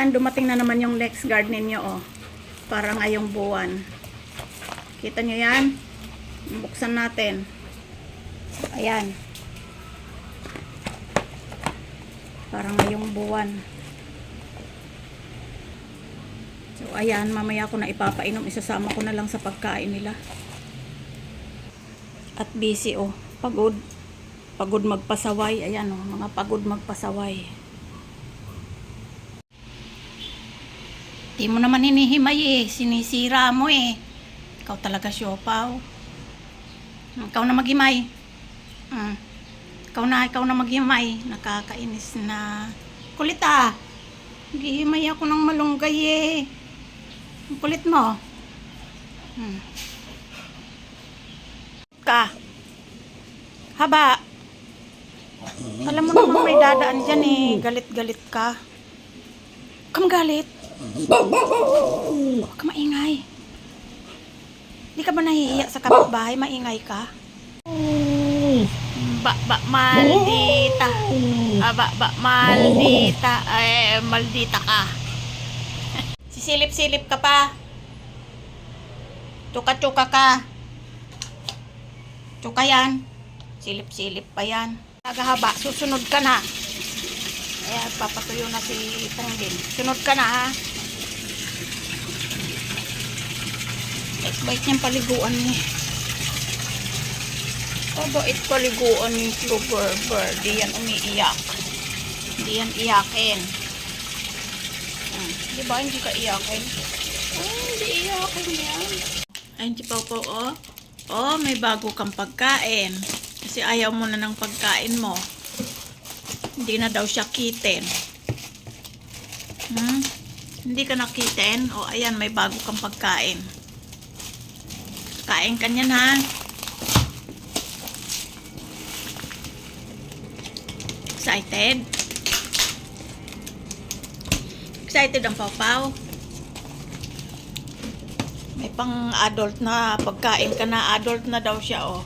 Ayan, dumating na naman yung Lex Guard ninyo, oh. Para ngayong buwan. Kita nyo yan? Buksan natin. Ayan. Para ngayong buwan. So, ayan, mamaya ko na ipapainom. Isasama ko na lang sa pagkain nila. At busy, oh. Pagod. Pagod magpasaway. Ayan, oh. Mga pagod magpasaway. Di mo naman hinihimay eh. Sinisira mo eh. Ikaw talaga siopaw. Ikaw na maghimay. Mm. Ikaw na, ikaw na maghimay. Nakakainis na. Kulit ah. Naghihimay ako ng malunggay eh. Ang kulit mo. Hmm. Ka. Haba. Alam mo naman may dadaan dyan eh. Galit-galit ka. Kam galit. Huwag ka maingay. Hindi ka ba nahihiya sa kapitbahay? Maingay ka? Ba, ba, maldita. Ah, ba, ba, maldita. Ay, maldita ka. Sisilip-silip ka pa. Tuka-tuka ka. Tuka yan. Silip-silip pa yan. Nagahaba, susunod ka na. Ayan, papatuyo na si Ponggin. Sunod ka na ha. Bait-bait niyang paliguan ni. Pabait paliguan ni Clover Bird. Di yan umiiyak. Hindi yan iyakin. Hmm. Di ba hindi ka iyakin? Oh, hindi iyakin yan. Ayun si Pau Pau, oh. Oh, may bago kang pagkain. Kasi ayaw mo na ng pagkain mo. Hindi na daw siya kitten. Hmm? Hindi ka nakitten? O, ayan, may bago kang pagkain. Kain ka niyan, ha? Excited? Excited ang pawpaw? May pang adult na pagkain ka na. Adult na daw siya, oh.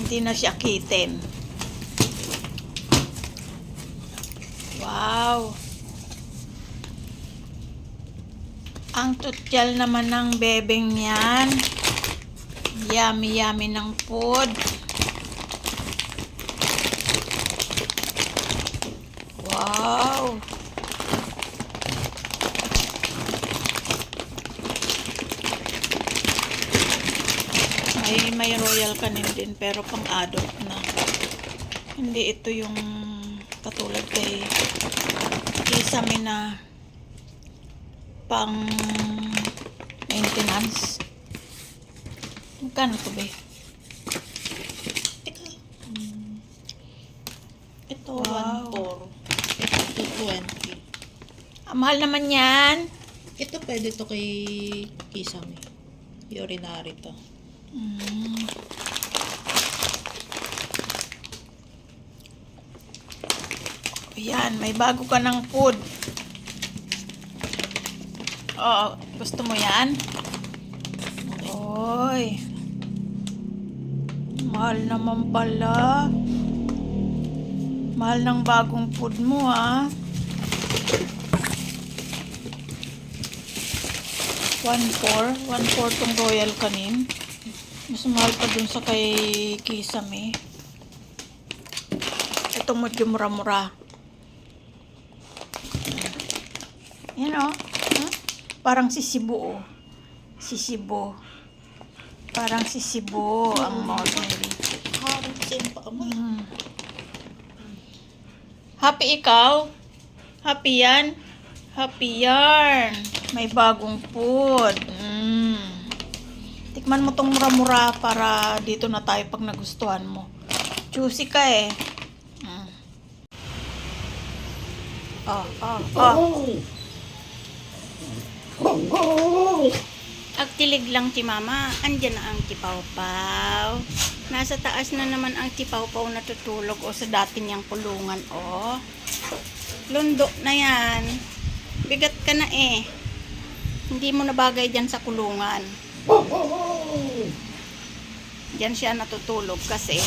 Hindi na siya kitten. Wow! Ang tutyal naman ng bebeng yan. Yummy, yummy ng food. Wow! May, may royal canin din pero pang adult na. Hindi ito yung katulad kay Kisame na pang maintenance. Magkano to? Teka, ito Wow. 1.4. Ito 220. Ah, mahal naman yan. Ito pwede to kay Kisame. Urinary to. Mm. Ayan, may bago ka ng food. Oo, gusto mo yan? Oy. Mahal naman pala. Mahal ng bagong food mo, four. One four tong royal kanin. Mas mahal pa dun sa kay Kisame. Ito medyo mura-mura. Yan o. Huh? Parang sisibo o. Sisibo. Parang sisibo ang model. Same pa mo. Mm. Happy ikaw? Happy yan? Happy yarn. May bagong food. Mm. Tikman mo tong mura-mura para dito na tayo pag nagustuhan mo. Juicy ka eh. Mm. Oh, oh, oh. Agtilig lang si mama. Andyan na ang tipawpaw. Nasa taas na naman ang tipawpaw natutulog o sa dati niyang kulungan o. Lundo na yan. Bigat ka na eh. Hindi mo na bagay dyan sa kulungan. Diyan siya natutulog kasi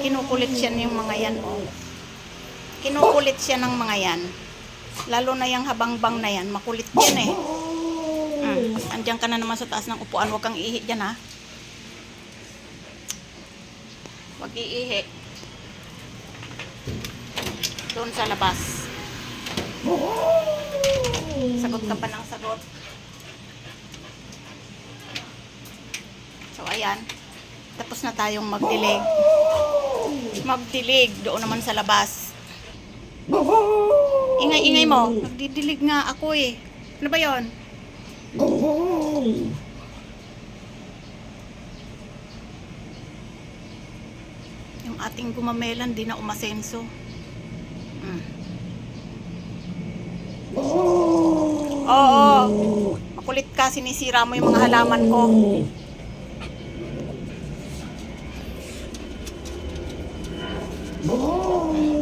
kinukulit siya ng mga yan oh. Kinukulit siya ng mga yan. Lalo na yung habangbang na yan, makulit yan eh. Mm. Andiyan ka na naman sa taas ng upuan, huwag kang ihi dyan ha. Huwag iihi. Doon sa labas. Sagot ka pa ng sagot. So, ayan. Tapos na tayong magdilig. Magdilig. Doon naman sa labas. Ingay-ingay mo. Nagdidilig nga ako eh. Ano ba yon? Gumamelan, di na umasenso. Mm. Oo. Makulit ka, sinisira mo yung mga halaman ko.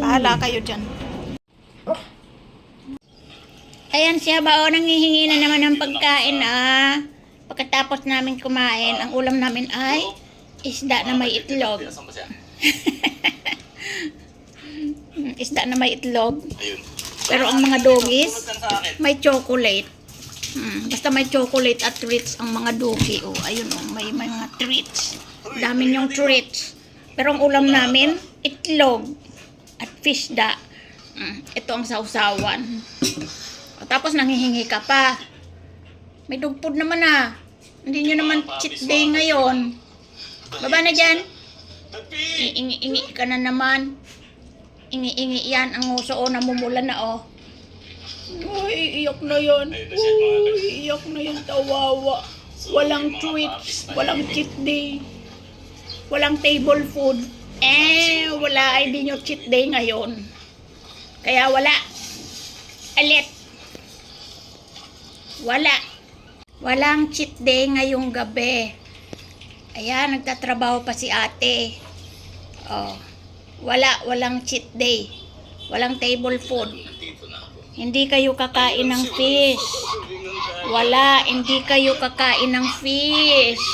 Bahala kayo dyan. Ayan siya ba, o, nangihingi na naman ng pagkain, ah. Pagkatapos namin kumain, ang ulam namin ay isda na may itlog. Isda na may itlog. Pero ang mga doggies, may chocolate. Mm, basta may chocolate at treats ang mga doggy. Oh, ayun oh, may, may mga treats. Dami yung treats. Pero ang ulam namin, itlog at fish da. Mm, ito ang sausawan. O, tapos nanghihingi ka pa. May dugpod naman ah. Hindi nyo naman cheat day ngayon. Baba na dyan. Iingi-ingi ka na naman. Ingi-ingi yan. Ang uso o namumula na oh. Uy, iyak na yan. Uy, iyak na yan, tawawa. Walang treats, walang cheat day. Walang table food. Eh, wala ay di nyo cheat day ngayon. Kaya wala. Alit. Wala. Walang cheat day ngayong gabi. Ayan, nagtatrabaho pa si ate. Oh. Wala, walang cheat day. Walang table food. Hindi kayo kakain ng fish. Wala, hindi kayo kakain ng fish.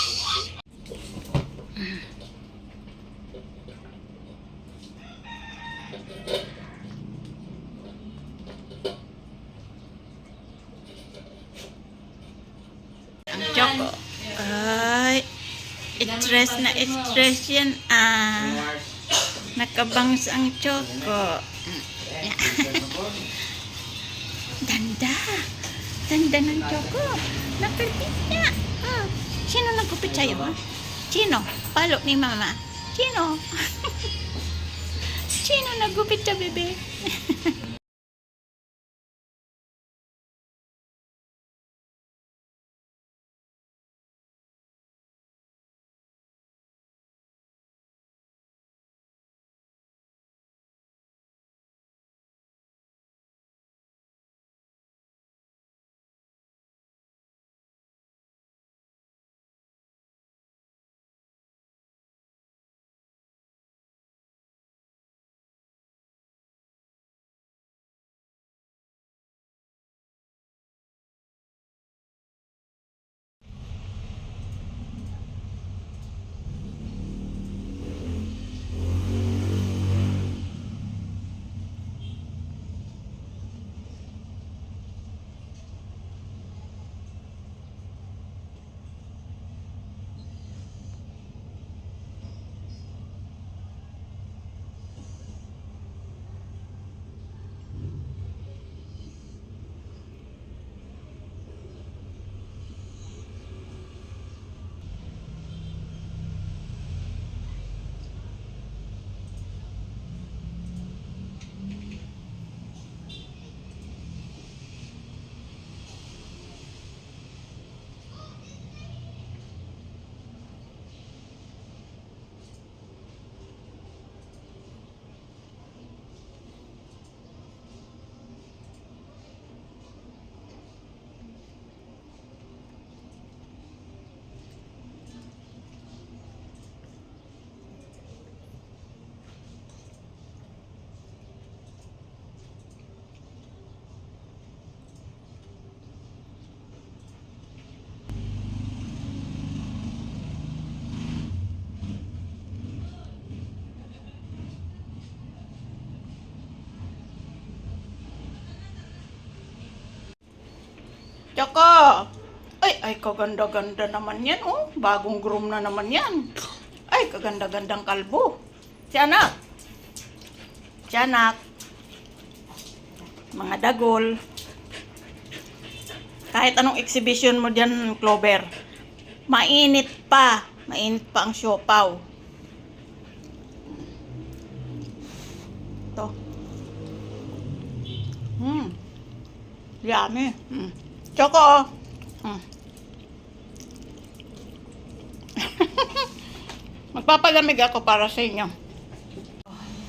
Ang choco. Ay, stress na stress yan ah. Nakabangs ang choco. Danda. Danda ng choco. Napipit niya. Ah, sino nagkupit sa'yo? Ha? Sino? Palo ni mama. Sino? Sino nagupit sa bebe? Tsaka, ay, ay, kaganda-ganda naman yan, oh. Bagong groom na naman yan. Ay, kaganda-gandang kalbo. Si anak. Si anak. Mga dagol. Kahit anong exhibition mo dyan, Clover. Mainit pa. Mainit pa ang siopaw. Ito. Hmm. Yummy. Hmm. Choco. oh. Hmm. Magpapalamig ako para sa inyo.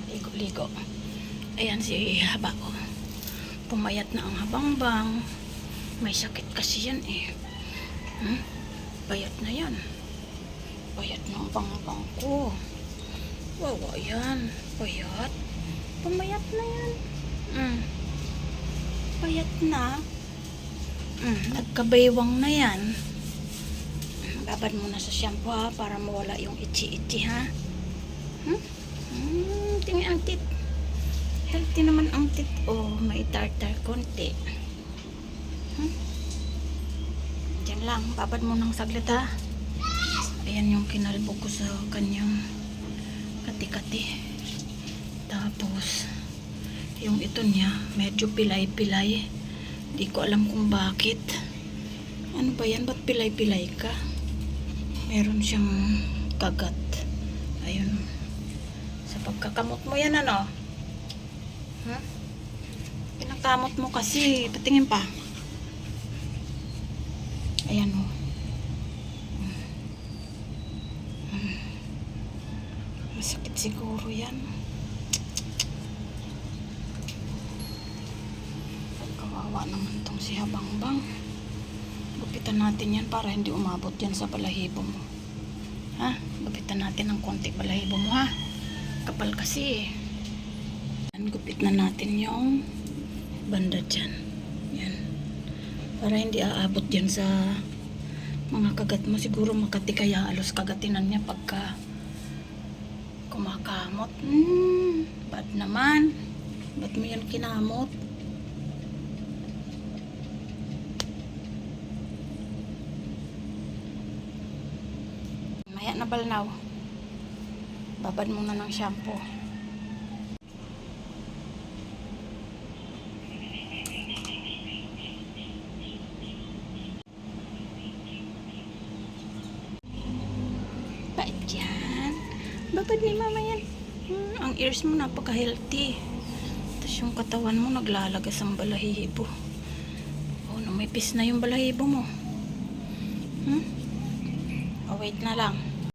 Ligo-ligo. Ayan si Haba ko. Pumayat na ang habangbang. May sakit kasi yan eh. Hmm? Payat na yan. Payat na ang bangbang ko. Wawa yan. Payat. Pumayat na yan. Hmm. Payat na. Hmm. Nagkabaywang na yan. Babad mo na sa shampoo ha para mawala yung itchy-itchy ha. Hmm? Hmm, tingin ang tit. Healthy naman ang tit. Oh, may tartar konti. Hmm? Diyan lang, babad mo ng saglit ha. Ayan yung kinalbo ko sa kanyang kati-kati. Tapos, yung ito niya, medyo pilay-pilay. Di ko alam kung bakit. Ano ba yan? Ba't pilay-pilay ka? Meron siyang kagat. Ayun. Sa pagkakamot mo yan, ano? Ha? Pinakamot mo kasi. Patingin pa. Ayan o. Masakit siguro yan. Kawawa naman tong si Habangbang. Gupitan natin yan para hindi umabot yan sa balahibo mo. Ha? Gupitan natin ng konti balahibo mo ha. Kapal kasi eh. Gupit na natin yung banda dyan. Yan. Para hindi aabot yan sa mga kagat mo. Siguro makati kaya alos kagatinan niya pagka kumakamot. Hmm, bad naman. Ba't mo yan kinamot? Balnaw. Babad muna ng shampoo. Bait yan. Babad ni mama yan. Hmm, ang ears mo napaka-healthy. Tapos yung katawan mo naglalagas ang balahibo. Oh, numipis na yung balahibo mo. Hmm? Oh, wait na lang.